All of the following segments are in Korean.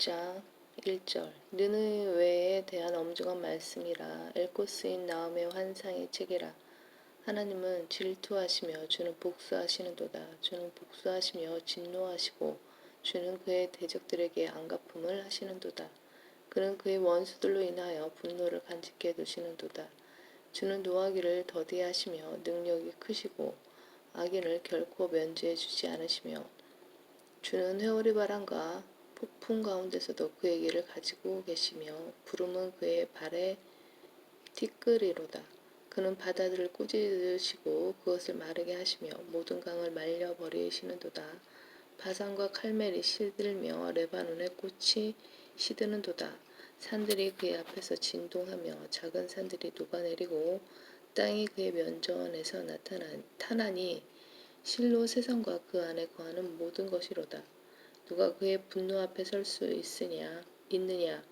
6장 1절. 느느웨에 대한 엄중한 말씀이라. 엘코스인 나음의 환상의 책이라. 하나님은 질투하시며 주는 복수하시는도다. 주는 복수하시며 진노하시고 주는 그의 대적들에게 안갚음을 하시는도다. 그는 그의 원수들로 인하여 분노를 간직해 두시는도다. 주는 노하기를 더디하시며 능력이 크시고 악인을 결코 면제해 주지 않으시며 주는 회오리 바람과 폭풍 가운데서도 그의 길을 가지고 계시며 구름은 그의 발에 티끌이로다. 그는 바다들을 꾸짖으시고 그것을 마르게 하시며 모든 강을 말려 버리시는도다. 바산과 칼멜이 시들며 레바논의 꽃이 시드는도다. 산들이 그의 앞에서 진동하며 작은 산들이 녹아내리고 땅이 그의 면전에서 나타난 타나니 실로 세상과 그 안에 거하는 모든 것이로다. 누가 그의 분노 앞에 설 수 있으냐 있느냐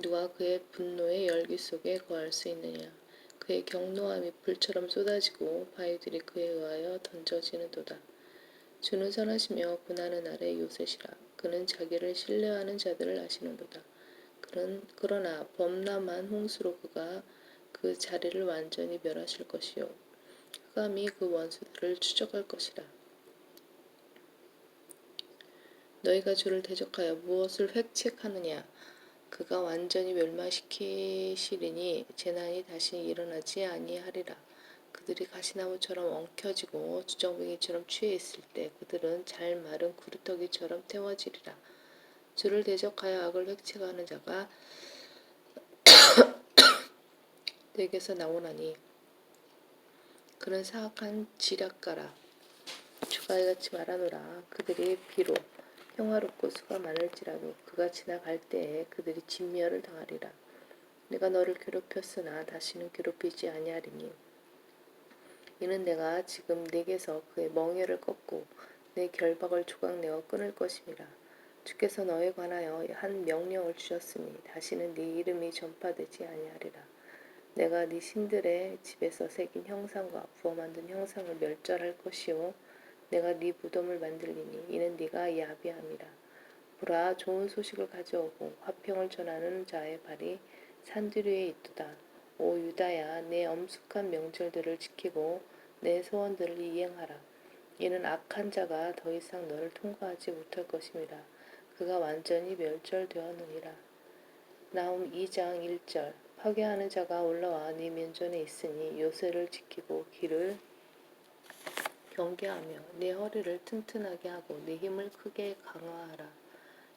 누가 그의 분노의 열기 속에 거할 수 있느냐 그의 경노함이 불처럼 쏟아지고 바위들이 그에 의하여 던져지는도다. 주는 선하시며 고난의 날에 요새시라 그는 자기를 신뢰하는 자들을 아시는도다. 그는 그러나 범람한 홍수로 그가 그 자리를 완전히 멸하실 것이요 흑암이 그 원수들을 추적할 것이라. 너희가 주를 대적하여 무엇을 획책하느냐? 그가 완전히 멸망시키시리니 재난이 다시 일어나지 아니하리라. 그들이 가시나무처럼 엉켜지고 주정뱅이처럼 취해 있을 때 그들은 잘 마른 구루터기처럼 태워지리라. 주를 대적하여 악을 획책하는 자가 내게서 나오나니 그는 사악한 지략가라. 주가 이같이 말하노라. 그들이 비록 평화롭고 수가 많을지라도 그가 지나갈 때에 그들이 진멸을 당하리라. 내가 너를 괴롭혔으나 다시는 괴롭히지 아니하리니 이는 내가 지금 네게서 그의 멍에를 꺾고 내 결박을 조각내어 끊을 것임이라. 주께서 너에 관하여 한 명령을 주셨으니 다시는 네 이름이 전파되지 아니하리라. 내가 네 신들의 집에서 새긴 형상과 부어 만든 형상을 멸절할 것이요 내가 네 무덤을 만들리니 이는 네가 야비함이라. 보라 좋은 소식을 가져오고 화평을 전하는 자의 발이 산뒤 위에 있도다. 오 유다야 내 엄숙한 명절들을 지키고 내 소원들을 이행하라. 이는 악한 자가 더 이상 너를 통과하지 못할 것임이라. 그가 완전히 멸절되었느니라. 나움 2장 1절 파괴하는 자가 올라와 네 면전에 있으니 요새를 지키고 길을 경계하며 네 허리를 튼튼하게 하고 네 힘을 크게 강화하라.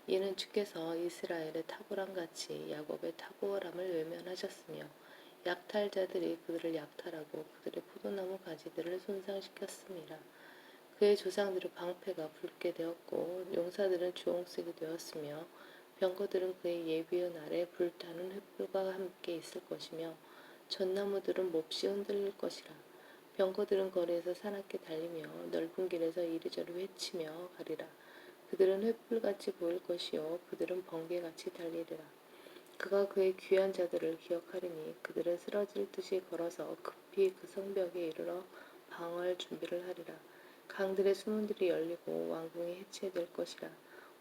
이는 주께서 이스라엘의 탁월함 같이 야곱의 탁월함을 외면하셨으며 약탈자들이 그들을 약탈하고 그들의 포도나무 가지들을 손상시켰습니다. 그의 조상들의 방패가 붉게 되었고 용사들은 주홍색이 되었으며 병거들은 그의 예비의 날에 불타는 횃불과 함께 있을 것이며 전나무들은 몹시 흔들릴 것이라. 병거들은 거리에서 사납게 달리며 넓은 길에서 이리저리 외치며 가리라. 그들은 횃불같이 보일 것이요 그들은 번개같이 달리리라. 그가 그의 귀한 자들을 기억하리니 그들은 쓰러질 듯이 걸어서 급히 그 성벽에 이르러 방어할 준비를 하리라. 강들의 수문들이 열리고 왕궁이 해체될 것이라.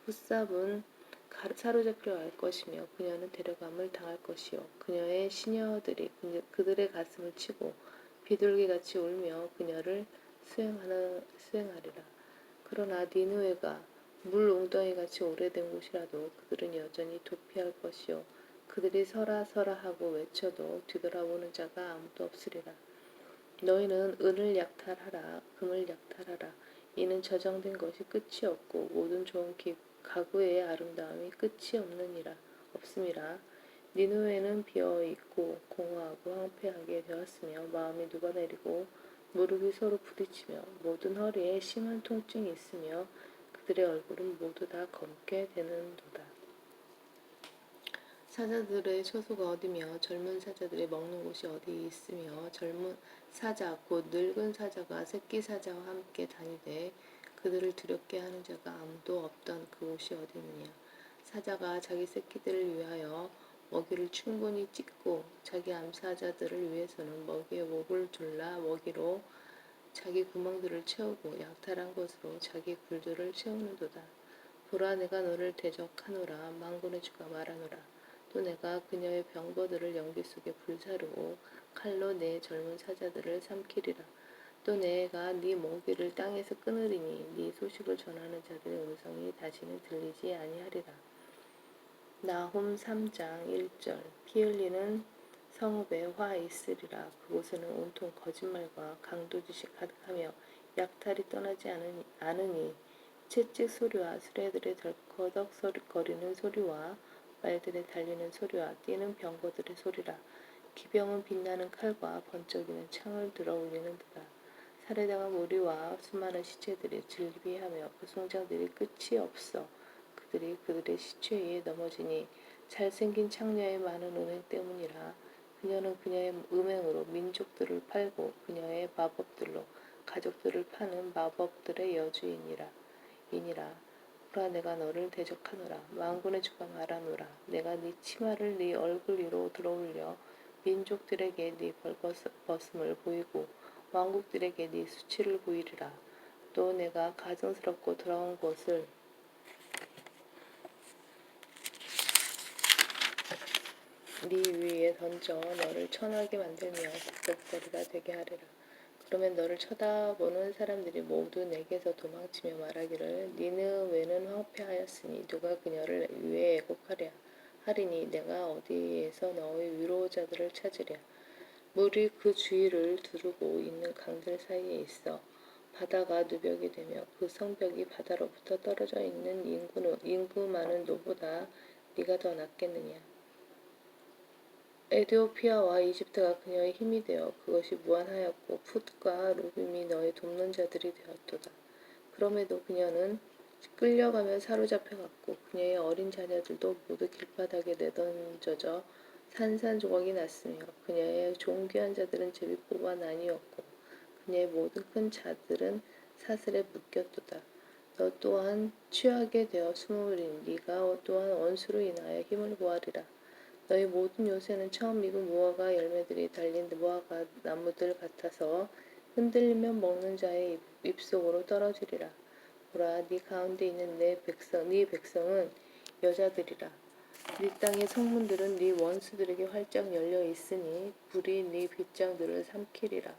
후삽은 가- 사로잡히려 할 것이며 그녀는 데려감을 당할 것이요 그녀의 시녀들이 그들의 가슴을 치고 비둘기같이 울며 그녀를 수행하는 수행하리라. 그러나 니누에가 물 웅덩이같이 오래된 곳이라도 그들은 여전히 도피할 것이요 그들이 서라 서라 하고 외쳐도 뒤돌아보는 자가 아무도 없으리라. 너희는 은을 약탈하라 금을 약탈하라 이는 저장된 것이 끝이 없고 모든 좋은 기, 가구의 아름다움이 끝이 없느니라 없음이라 니누에는 비어 있고 공허하고 황폐하게 되었으며 마음이 녹아내리고 무릎이 서로 부딪히며 모든 허리에 심한 통증이 있으며 그들의 얼굴은 모두 다 검게 되는도다. 사자들의 처소가 어디며 젊은 사자들이 먹는 곳이 어디 있으며 젊은 사자 곧 늙은 사자가 새끼 사자와 함께 다니되 그들을 두렵게 하는 자가 아무도 없던 그곳이 어디 있느냐 사자가 자기 새끼들을 위하여 먹이를 충분히 찢고 자기 암사자들을 위해서는 먹이의 목을 둘라 먹이로 자기 구멍들을 채우고 약탈한 것으로 자기 굴들을 채우는도다. 보라 내가 너를 대적하노라. 망군의 주가 말하노라. 또 내가 그녀의 병거들을 연기 속에 불사르고 칼로 내 젊은 사자들을 삼키리라. 또 내가 네 모기를 땅에서 끊으리니 네 소식을 전하는 자들의 음성이 다시는 들리지 아니하리라 나홈 3장 1절. 피 흘리는 성읍에 화 있으리라. 그곳에는 온통 거짓말과 강도짓이 가득하며 약탈이 떠나지 않으니, 않으니 채찍 소리와 수레들의 덜커덕 소리, 거리는 소리와 말들의 달리는 소리와 뛰는 병거들의 소리라. 기병은 빛나는 칼과 번쩍이는 창을 들어 올리는 도다. 살해당한 무리와 수많은 시체들이 즐비하며 그 송장들이 끝이 없어 그들이 그들의 시체 위에 넘어지니 잘생긴 창녀의 많은 음행 때문이라 그녀는 그녀의 음행으로 민족들을 팔고 그녀의 마법들로 가족들을 파는 마법들의 여주이니라. 이니라. 보라 내가 너를 대적하노라. 만군의 주가 말하노라. 내가 네 치마를 네 얼굴 위로 들어올려 민족들에게 네 벌벗음을 보이고 왕국들에게 네 수치를 보이리라. 또 내가 가증스럽고 더러운 곳을 네 위에 던져 너를 천하게 만들며 국적거리가 되게 하리라. 그러면 너를 쳐다보는 사람들이 모두 내게서 도망치며 말하기를 니느웨는 황폐하였으니 누가 그녀를 위에 애곡하랴? 하리니 내가 어디에서 너의 위로자들을 찾으랴? 물이 그 주위를 두르고 있는 강들 사이에 있어 바다가 누벽이 되며 그 성벽이 바다로부터 떨어져 있는 인구는 인구 많은 노보다 네가 더 낫겠느냐 에디오피아와 이집트가 그녀의 힘이 되어 그것이 무한하였고 풋과 루빔이 너의 돕는 자들이 되었도다. 그럼에도 그녀는 끌려가며 사로잡혀갔고 그녀의 어린 자녀들도 모두 길바닥에 내던져져 산산조각이 났으며 그녀의 존귀한 자들은 제비뽑아 나뉘었고 그녀의 모든 큰 자들은 사슬에 묶였도다. 너 또한 취하게 되어 숨으리니 네가 또한 원수로 인하여 힘을 구하리라. 너희 모든 요새는 처음 익은 무화과 열매들이 달린 무화과 나무들 같아서 흔들리면 먹는 자의 입, 입속으로 떨어지리라. 보라, 네 가운데 있는 내 백성, 네 백성은 여자들이라. 네 땅의 성문들은 네 원수들에게 활짝 열려 있으니 불이 네 빗장들을 삼키리라.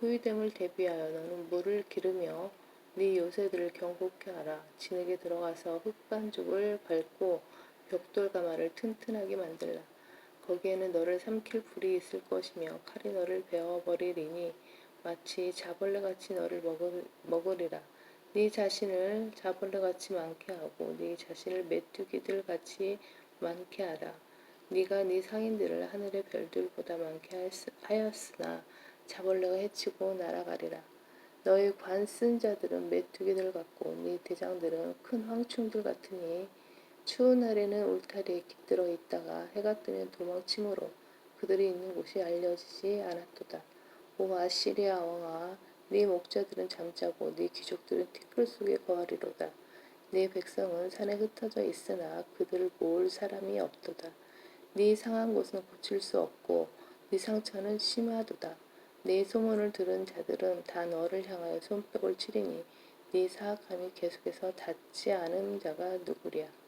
후유됨을 대비하여 너는 물을 기르며 네 요새들을 경고케 하라. 진흙에 들어가서 흙반죽을 밟고 벽돌 가마를 튼튼하게 만들라. 거기에는 너를 삼킬 불이 있을 것이며 칼이 너를 베어버리리니 마치 자벌레같이 너를 먹을, 먹으리라. 네 자신을 자벌레같이 많게 하고 네 자신을 메뚜기들 같이 많게 하라. 네가 네 상인들을 하늘의 별들보다 많게 하였으나 자벌레가 해치고 날아가리라. 너희 관쓴 자들은 메뚜기들 같고 네 대장들은 큰 황충들 같으니 추운 날에는 울타리에 깃들어 있다가 해가 뜨면 도망치므로 그들이 있는 곳이 알려지지 않았도다. 오 아시리아 왕아, 네 목자들은 잠자고 네 귀족들은 티끌 속에 거하리로다. 네 백성은 산에 흩어져 있으나 그들을 모을 사람이 없도다. 네 상한 곳은 고칠 수 없고 네 상처는 심하도다. 네 소문을 들은 자들은 다 너를 향하여 손뼉을 치리니 네 사악함이 계속해서 닿지 않은 자가 누구랴.